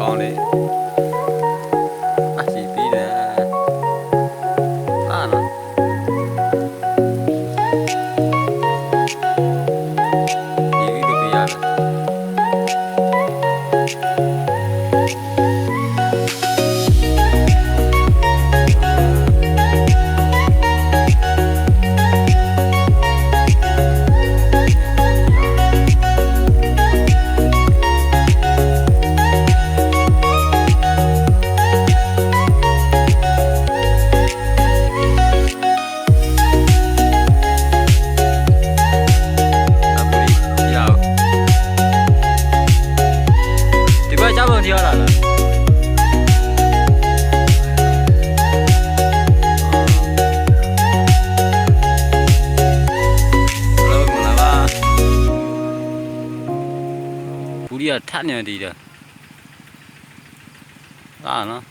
ကောင်းတယ် 动机要打了。 어. 우리야 타냐 니야. 나나